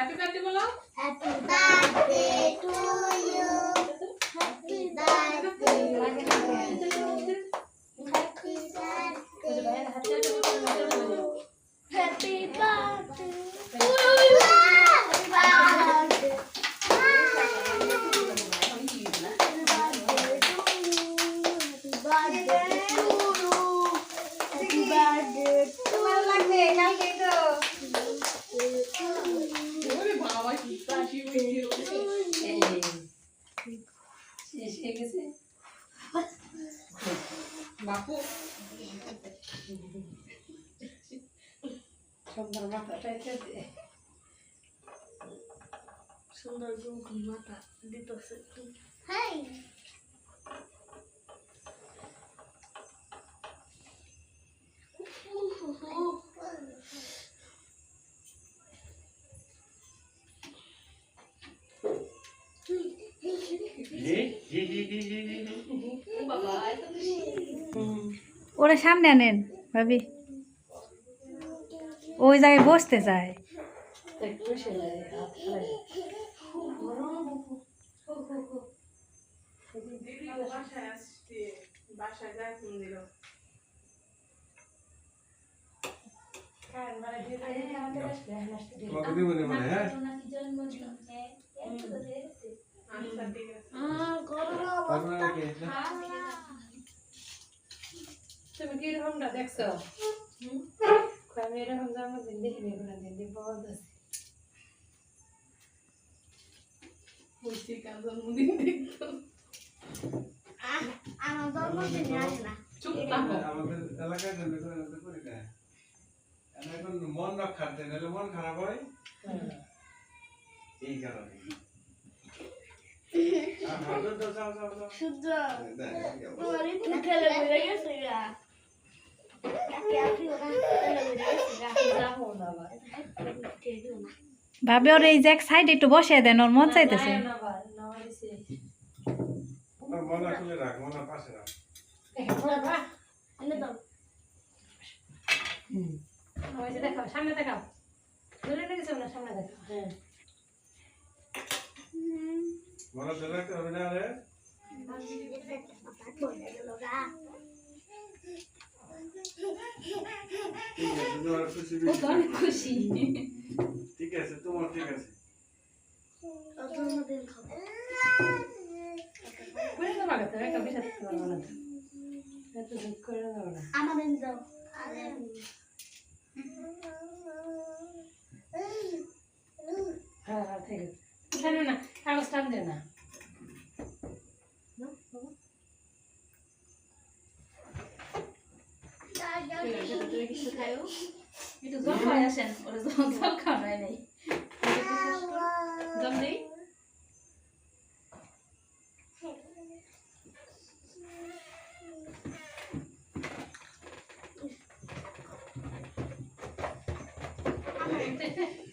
Happy birthday বলো Happy birthday to you. Happy birthday. Happy birthday. Happy birthday. Happy birthday. Happy birthday to you. বাপু সুন্দর মাথাটা খেতে সুন্দর মাথা দিতেছে হাই ওরা সামনে আনেন ভাবি। ওই জায়গায় বসতে চায়। তোমাকে দিব মানে হ্যাঁ? তুমি কি রকমটা দেখছ আমি এরকম জন্মদিন দেখিনি কোনো দিন। দিন পাওয়া যাচ্ছে বলছি কাল জন্মদিন দেখতো আমার জন্মদিনে আসে না চুপ থাকো। আমাদের এলাকায় জন্য করি না। এখন মন রক্ষার জন্য মন খারাপ হয় এই কারণে। ভাবি ওর এই যে এক সাইডে একটু বসে দেন ওর মন চাইতেছে। না আবার না হয়েছে ওনার মন আসলে রাখ মন পাশে রাখ এনে দাও হয়েছে দেখাও সামনে দেখাও দূরে লেগেছে না সামনে দেখাও হ্যাঁ মনে তো রাখতে হবে না রে ঠিক আছে তোমার ঠিক আছে তোমার ঠিক কাগজ টান দে না একটু জল খাওয়াই আসেন ওরা জল জল খাওয়াই নাই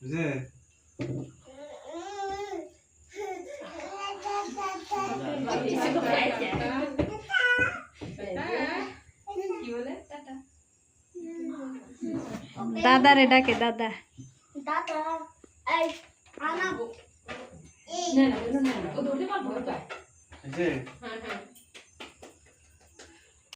বুঝে হ্যাঁ, কি বলে টাটা দাদারে ডাকে দাদা দাদা এই আনা না না না না ও ধরতে পারবো ওটা বুঝে হ্যাঁ হ্যাঁ